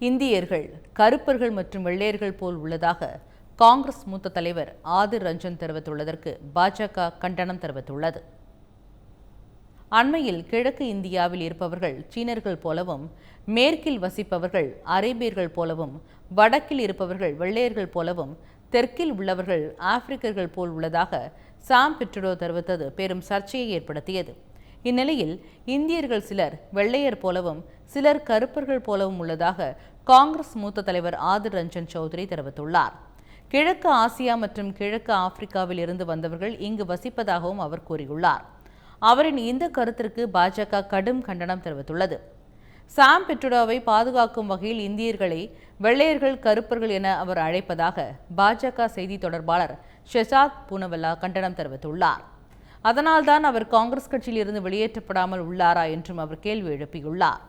இந்தியர்கள் கருப்பர்கள் மற்றும் வெள்ளையர்கள் போல் உள்ளதாக காங்கிரஸ் மூத்த தலைவர் ஆதிர் ரஞ்சன் தெரிவித்துள்ளதற்கு பாஜக கண்டனம் தெரிவித்துள்ளது. அண்மையில் கிழக்கு இந்தியாவில் இருப்பவர்கள் சீனர்கள் போலவும் மேற்கில் வசிப்பவர்கள் அரேபியர்கள் போலவும் வடக்கில் இருப்பவர்கள் வெள்ளையர்கள் போலவும் தெற்கில் உள்ளவர்கள் ஆப்பிரிக்கர்கள் போல் உள்ளதாக சாம் பிட்ரோ தெரிவித்தது பெரும் சர்ச்சையை ஏற்படுத்தியது. இந்நிலையில் இந்தியர்கள் சிலர் வெள்ளையர் போலவும் சிலர் கருப்பர்கள் போலவும் உள்ளதாக காங்கிரஸ் மூத்த தலைவர் ஆதிர் ரஞ்சன் சௌத்ரி தெரிவித்துள்ளார். கிழக்கு ஆசியா மற்றும் கிழக்கு ஆப்பிரிக்காவில் இருந்து வந்தவர்கள் இங்கு வசிப்பதாகவும் அவர் கூறியுள்ளார். அவரின் இந்த கருத்திற்கு பாஜக கடும் கண்டனம் தெரிவித்துள்ளது. சாம் பெட்ரோடாவை பாதுகாக்கும் வகையில் இந்தியர்களை வெள்ளையர்கள் கருப்பர்கள் என அவர் அழைப்பதாக பாஜக செய்தி தொடர்பாளர் ஷெசாத் பூனவல்லா கண்டனம் தெரிவித்துள்ளார். அதனால்தான் அவர் காங்கிரஸ் கட்சியில் இருந்து வெளியேற்றப்படாமல் உள்ளாரா என்றும் அவர் கேள்வி எழுப்பியுள்ளார்.